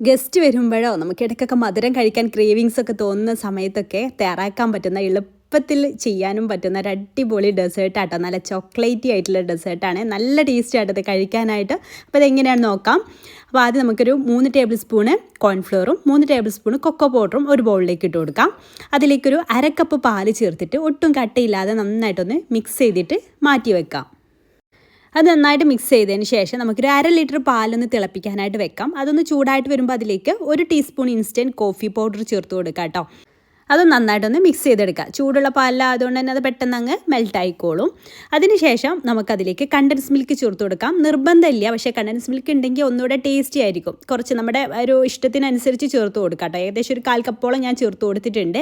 Guest വരുമ്പോഴോ നമുക്ക് ഇടയ്ക്കൊക്കെ മധുരം കഴിക്കാൻ ക്രേവിങ്സ് ഒക്കെ തോന്നുന്ന സമയത്തൊക്കെ തയ്യാറാക്കാൻ പറ്റുന്ന എളുപ്പത്തിൽ ചെയ്യാനും പറ്റുന്ന ഒരു അടിപൊളി ഡെസേർട്ടാട്ടോ നല്ല ചോക്ലേറ്റി ആയിട്ടുള്ള ഡെസേർട്ടാണ് നല്ല ടേസ്റ്റ് ആയിട്ടത് കഴിക്കാനായിട്ട്. അപ്പോൾ അതെങ്ങനെയാണ് നോക്കാം. അപ്പോൾ ആദ്യം നമുക്കൊരു മൂന്ന് ടേബിൾ സ്പൂണ് കോൺഫ്ലോറും മൂന്ന് ടേബിൾ സ്പൂണ് കൊക്കോ പൗഡറും ഒരു ബൗളിലേക്ക് ഇട്ട് കൊടുക്കാം. അതിലേക്കൊരു കപ്പ് പാൽ ചേർത്തിട്ട് ഒട്ടും കട്ടയില്ലാതെ നന്നായിട്ടൊന്ന് മിക്സ് ചെയ്തിട്ട് മാറ്റി വെക്കാം. അത് നന്നായിട്ട് മിക്സ് ചെയ്തതിന് ശേഷം നമുക്കൊരു അര ലിറ്റർ പാലൊന്ന് തിളപ്പിക്കാനായിട്ട് വെക്കാം. അതൊന്ന് ചൂടായിട്ട് വരുമ്പോൾ അതിലേക്ക് ഒരു ടീസ്പൂൺ ഇൻസ്റ്റന്റ് കോഫി പൗഡർ ചേർത്ത് കൊടുക്കാം കേട്ടോ അത് നന്നായിട്ടൊന്ന് മിക്സ് ചെയ്തെടുക്കുക. ചൂടുള്ള പാലിലായതുകൊണ്ട് തന്നെ അത് പെട്ടെന്ന് അങ്ങ് മെൽറ്റ് ആയിക്കോളും. അതിനുശേഷം നമുക്കതിലേക്ക് കണ്ടൻസ് മിൽക്ക് ചേർത്ത് കൊടുക്കാം. നിർബന്ധമില്ല. പക്ഷേ കണ്ടൻസ് മിൽക്ക് ഉണ്ടെങ്കിൽ ഒന്നുകൂടെ ടേസ്റ്റി ആയിരിക്കും. കുറച്ച് നമ്മുടെ ഒരു ഇഷ്ടത്തിനനുസരിച്ച് ചേർത്ത് കൊടുക്കാം കേട്ടോ. ഏകദേശം ഒരു കാൽ കപ്പോളം ഞാൻ ചേർത്ത് കൊടുത്തിട്ടുണ്ട്.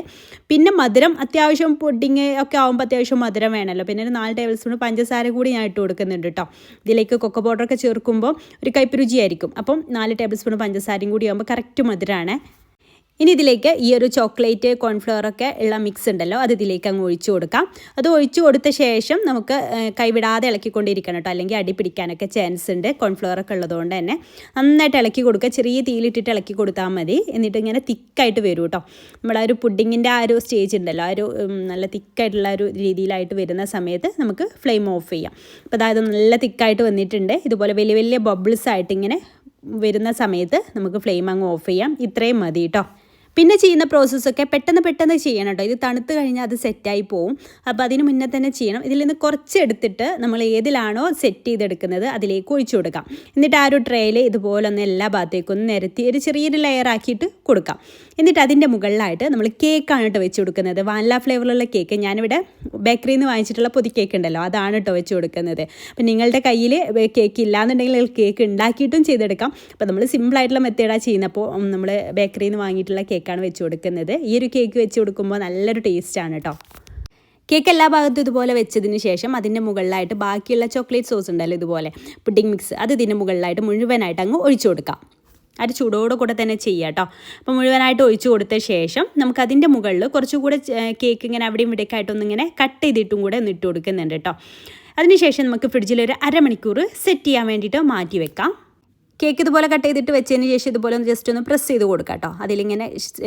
പിന്നെ മധുരം അത്യാവശ്യം പുഡിങ് ഒക്കെ ആകുമ്പോൾ അത്യാവശ്യം മധുരം വേണമല്ലോ. പിന്നെ ഒരു നാല് ടേബിൾ സ്പൂൺ പഞ്ചസാര കൂടി ഞാൻ ഇട്ട് കൊടുക്കുന്നുണ്ട് കേട്ടോ. ഇതിലേക്ക് കൊക്കോ പൗഡറൊക്കെ ചേർക്കുമ്പോൾ ഒരു കയ്പ്പ് രുചിയായിരിക്കും. അപ്പം നാല് ടേബിൾ സ്പൂൺ പഞ്ചസാരയും കൂടി ആകുമ്പോൾ കറക്റ്റ് മധുരമാണ് ഇനി ഇതിലേക്ക് ഈ ഒരു ചോക്ലേറ്റ് കോൺഫ്ലവർ ഒക്കെ ഉള്ള മിക്സ് ഉണ്ടല്ലോ അത് ഇതിലേക്ക് അങ്ങ് ഒഴിച്ചു കൊടുക്കാം. അത് ഒഴിച്ചു കൊടുത്ത ശേഷം നമുക്ക് കൈവിടാതെ ഇളക്കിക്കൊണ്ടിരിക്കണം കേട്ടോ അല്ലെങ്കിൽ അടി പിടിക്കാനൊക്കെ ചാൻസ് ഉണ്ട്. കോൺഫ്ലവർ ഒക്കെ ഉള്ളതുകൊണ്ട് തന്നെ നന്നായിട്ട് ഇളക്കി കൊടുക്കുക. ചെറിയ തീയിലിട്ടിട്ട് ഇളക്കി കൊടുത്താൽ മതി. എന്നിട്ട് ഇങ്ങനെ തിക്കായിട്ട് വരും കേട്ടോ നമ്മുടെ ആ ഒരു പുഡിങ്ങിന്റെ ആ ഒരു സ്റ്റേജ് ഉണ്ടല്ലോ. ആ ഒരു നല്ല തിക്കായിട്ടുള്ള ഒരു രീതിയിലായിട്ട് വരുന്ന സമയത്ത് നമുക്ക് ഫ്ലെയിം ഓഫ് ചെയ്യാം. അപ്പോൾ അതായത് നല്ല തിക്കായിട്ട് വന്നിട്ടുണ്ട്. ഇതുപോലെ വലിയ വലിയ ബബിൾസ് ആയിട്ട് ഇങ്ങനെ വരുന്ന സമയത്ത് നമുക്ക് ഫ്ലെയിം അങ്ങ് ഓഫ് ചെയ്യാം. ഇത്രയും മതി കേട്ടോ പിന്നെ ചെയ്യുന്ന പ്രോസസ്സൊക്കെ പെട്ടെന്ന് പെട്ടെന്ന് ചെയ്യണം കേട്ടോ ഇത് തണുത്ത് കഴിഞ്ഞാൽ അത് സെറ്റായി പോവും. അപ്പോൾ അതിന് മുന്നേ തന്നെ ചെയ്യണം. ഇതിൽ നിന്ന് കുറച്ച് എടുത്തിട്ട് നമ്മൾ ഏതിലാണോ സെറ്റ് ചെയ്തെടുക്കുന്നത് അതിലേക്ക് ഒഴിച്ചു കൊടുക്കാം. എന്നിട്ട് ആ ഒരു ട്രേയിൽ ഇതുപോലെ ഒന്ന് എല്ലാ ഭാഗത്തേക്കും ഒന്ന് നിരത്തി ഒരു ചെറിയൊരു ലെയർ ആക്കിയിട്ട് കൊടുക്കാം. എന്നിട്ട് അതിന്റെ മുകളിലായിട്ട് നമ്മൾ കേക്കാണ് കേട്ടോ വെച്ച് കൊടുക്കുന്നത്. വാനില ഫ്ലേവറിലുള്ള കേക്ക് ഞാനിവിടെ ബേക്കറിയിൽ നിന്ന് വാങ്ങിച്ചിട്ടുള്ള പൊതി കേക്ക് ഉണ്ടല്ലോ. അതാണ് കേട്ടോ വെച്ച് കൊടുക്കുന്നത്. അപ്പം നിങ്ങളുടെ കയ്യിൽ കേക്ക് ഇല്ലാന്നുണ്ടെങ്കിൽ കേക്ക് ഉണ്ടാക്കിയിട്ടും ചെയ്തെടുക്കാം. അപ്പോൾ നമ്മൾ സിമ്പിളായിട്ടുള്ള മെത്തേഡാണ് ചെയ്യുന്നപ്പോൾ നമ്മൾ ബേക്കറിയിൽ നിന്ന് വാങ്ങിയിട്ടുള്ള കേക്കാണ് വെച്ച് കൊടുക്കുന്നത്. ഈ ഒരു കേക്ക് വെച്ച് കൊടുക്കുമ്പോൾ നല്ലൊരു ടേസ്റ്റാണ് കേട്ടോ കേക്ക് എല്ലാ ഭാഗത്തും ഇതുപോലെ വെച്ചതിന് ശേഷം അതിന്റെ മുകളിലായിട്ട് ബാക്കിയുള്ള ചോക്ലേറ്റ് സോസ് ഉണ്ടല്ലോ ഇതുപോലെ പുഡിംഗ് മിക്സ് അത് ഇതിന്റെ മുകളിലായിട്ട് മുഴുവനായിട്ട് അങ്ങ് ഒഴിച്ചു കൊടുക്കാം. അത് ചൂടോടെ കൂടെ തന്നെ ചെയ്യാം കേട്ടോ അപ്പോൾ മുഴുവനായിട്ട് ഒഴിച്ചു കൊടുത്ത ശേഷം നമുക്ക് അതിന്റെ മുകളിൽ കുറച്ചുകൂടെ കേക്ക് ഇങ്ങനെ അവിടെയും ഇവിടെയൊക്കെ ആയിട്ടൊന്നിങ്ങനെ കട്ട് ചെയ്തിട്ടും കൂടെ ഒന്ന് ഇട്ട് കൊടുക്കുന്നുണ്ട് കേട്ടോ അതിനുശേഷം നമുക്ക് ഫ്രിഡ്ജിൽ ഒരു അരമണിക്കൂർ സെറ്റ് ചെയ്യാൻ വേണ്ടിയിട്ട് മാറ്റി വെക്കാം. കേക്ക് ഇതുപോലെ കട്ട് ചെയ്തിട്ട് വെച്ചതിന് ശേഷം ഇതുപോലെ ഒന്ന് ജസ്റ്റ് ഒന്ന് പ്രസ് ചെയ്ത് കൊടുക്കുക കേട്ടോ അതിലിങ്ങനെ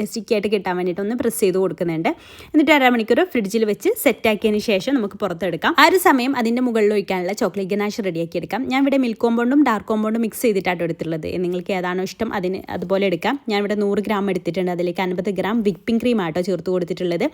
സ്റ്റിക്കായിട്ട് കിട്ടാൻ വേണ്ടിയിട്ട് ഒന്ന് പ്രസ് ചെയ്ത് കൊടുക്കുന്നുണ്ട്. എന്നിട്ട് അരമണിക്കൂർ ഫ്രിഡ്ജിൽ വെച്ച് സെറ്റാക്കിയതിന് ശേഷം നമുക്ക് പുറത്തെടുക്കാം. ആ ഒരു സമയം അതിന്റെ മുകളിൽ ഒഴിക്കാനുള്ള ചോക്ലേറ്റ് ഗനാഷ് റെഡിയാക്കി എടുക്കാം ഞാൻ ഇവിടെ മിൽക്ക് കോമ്പൗണ്ടും ഡാർക്ക് കോമ്പൗണ്ടും മിക്സ് ചെയ്തിട്ടാണ് എടുത്തിട്ടുള്ളത്. നിങ്ങൾക്ക് ഏതാണോ ഇഷ്ടം അതിന് അതുപോലെ എടുക്കാം. ഞാൻ ഇവിടെ നൂറ് ഗ്രാം എടുത്തിട്ടുണ്ട്. അതിലേക്ക് അൻപത് ഗ്രാം വിപ്പിംഗ് ക്രീം ആട്ടോ ചേർത്ത് കൊടുത്തിട്ടുള്ളത്.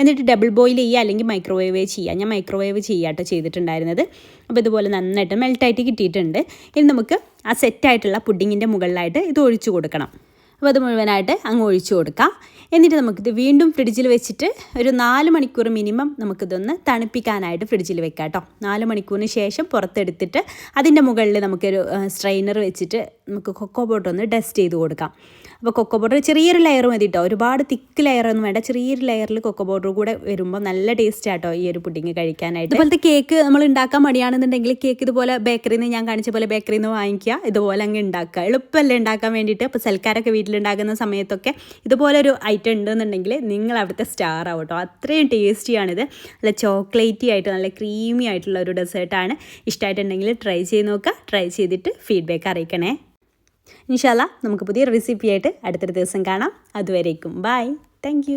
എന്നിട്ട് ഡബിൾ ബോയിൽ ചെയ്യുക അല്ലെങ്കിൽ മൈക്രോവേവ് ചെയ്യുക. ഞാൻ മൈക്രോവേവ് ചെയ്യാട്ടോ ചെയ്തിട്ടുണ്ടായിരുന്നത്. അപ്പോൾ ഇതുപോലെ നന്നായിട്ട് മെൽറ്റായിട്ട് കിട്ടിയിട്ടുണ്ട്. ഇനി നമുക്ക് ആ സെറ്റായിട്ടുള്ള പുഡിങ്ങിന്റെ മുകളിലായിട്ട് ഇത് ഒഴിച്ചു കൊടുക്കണം. അപ്പോൾ അത് മുഴുവനായിട്ട് അങ്ങ് ഒഴിച്ചു കൊടുക്കാം. എന്നിട്ട് നമുക്കിത് വീണ്ടും ഫ്രിഡ്ജിൽ വെച്ചിട്ട് ഒരു നാല് മണിക്കൂർ മിനിമം നമുക്കിതൊന്ന് തണുപ്പിക്കാനായിട്ട് ഫ്രിഡ്ജിൽ വെക്കാം കേട്ടോ. നാല് മണിക്കൂറിന് ശേഷം പുറത്തെടുത്തിട്ട് അതിന്റെ മുകളിൽ നമുക്കൊരു സ്ട്രെയിനർ വെച്ചിട്ട് നമുക്ക് കൊക്കോ പൗഡർ ഒന്ന് ഡസ്റ്റ് ചെയ്ത് കൊടുക്കാം. അപ്പോൾ കൊക്കോ പൗഡർ ചെറിയൊരു ലെയർ മതി കേട്ടോ ഒരുപാട് തിക്ക് ലെയർ ഒന്നും വേണ്ട. ചെറിയൊരു ലെയറിൽ കൊക്കോ പൗഡർ കൂടെ വരുമ്പോൾ നല്ല ടേസ്റ്റ് ആട്ടോ ഈ ഒരു പുഡിങ് കഴിക്കാനായിട്ട്. ഇതുപോലത്തെ കേക്ക് നമ്മൾ ഉണ്ടാക്കാൻ മടിയാണെന്നുണ്ടെങ്കിൽ കേക്ക് ഇതുപോലെ ബേക്കറിയിൽ നിന്ന് ഞാൻ കാണിച്ച പോലെ ബേക്കറിയിൽ നിന്ന് വാങ്ങിക്കുക. ഇതുപോലെ അങ്ങ് ഉണ്ടാക്കുക. എളുപ്പമല്ലേ ഉണ്ടാക്കാൻ വേണ്ടിയിട്ട്. അപ്പോൾ സൽക്കാരൊക്കെ വീട്ടിലുണ്ടാക്കുന്ന സമയത്തൊക്കെ ഇതുപോലെ ഒരു ഐറ്റം ഉണ്ടെന്നുണ്ടെങ്കിൽ നിങ്ങൾ അവിടുത്തെ സ്റ്റാർ ആവട്ടോ അത്രയും ടേസ്റ്റിയാണിത് നല്ല ചോക്ലേറ്റി ആയിട്ട് നല്ല ക്രീമി ആയിട്ടുള്ള ഒരു ഡെസേർട്ടാണ് ഇഷ്ടമായിട്ടുണ്ടെങ്കിൽ ട്രൈ ചെയ്ത് നോക്കുക. ട്രൈ ചെയ്തിട്ട് ഫീഡ്ബാക്ക് അറിയിക്കണേ. ഇൻഷാല്ല നമുക്ക് പുതിയ റെസിപ്പിയായിട്ട് അടുത്തൊരു ദിവസം കാണാം. അതുവരേക്കും ബായ് താങ്ക്